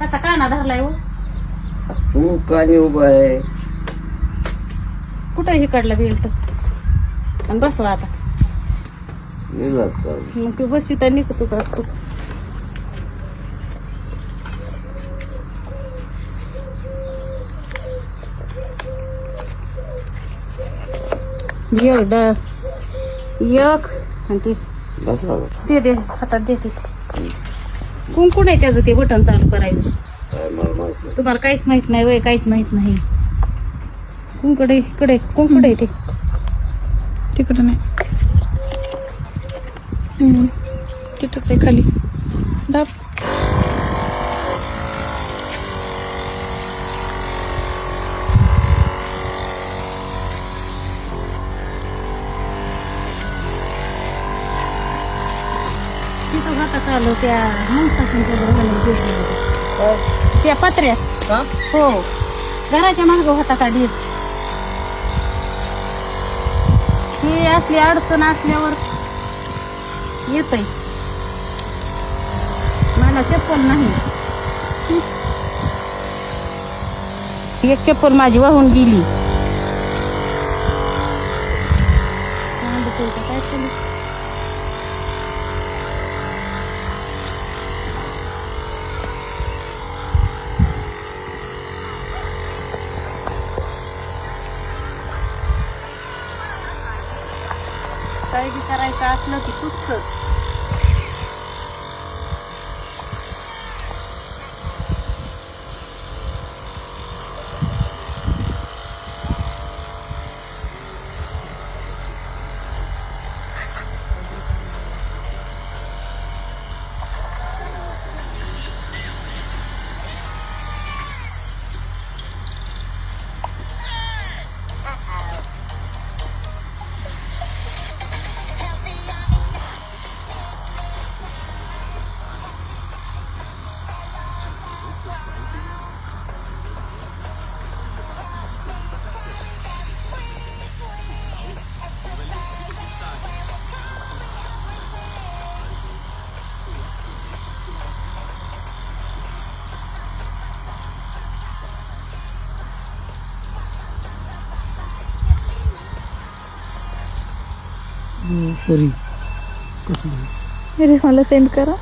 कसा काना धरलाय हो? तू कानी उभा आहे. कुठं हिकडला बेल्ट? आणि बसला आता. का मग ते बसवी तर निघतच असतो. एक ड एक. आणि ते. बसला का? दे दे. हातात देते कुंकुड आहे त्याचं ते बटन चालू करायचं? काय मला माहीत नाही. तुम्हाला काहीच माहीत नाही वय काहीच माहीत नाही. कुंकड आहे इकडे कुंकड आहे ते? तिकडं नाही. हम्म. तिथंच आहे खाली. दाब. तिथं आलो चालू त्या माणसाच्या त्या त्या पत्र्यात हो घराच्या मार्ग होता का देत ही असली अडचण असल्यावर येतय मला चप्पल नाही एक चप्पल माझी वाहून गेली काय चालू काही करायचं असलं की तुझ अरे मला सेंड करा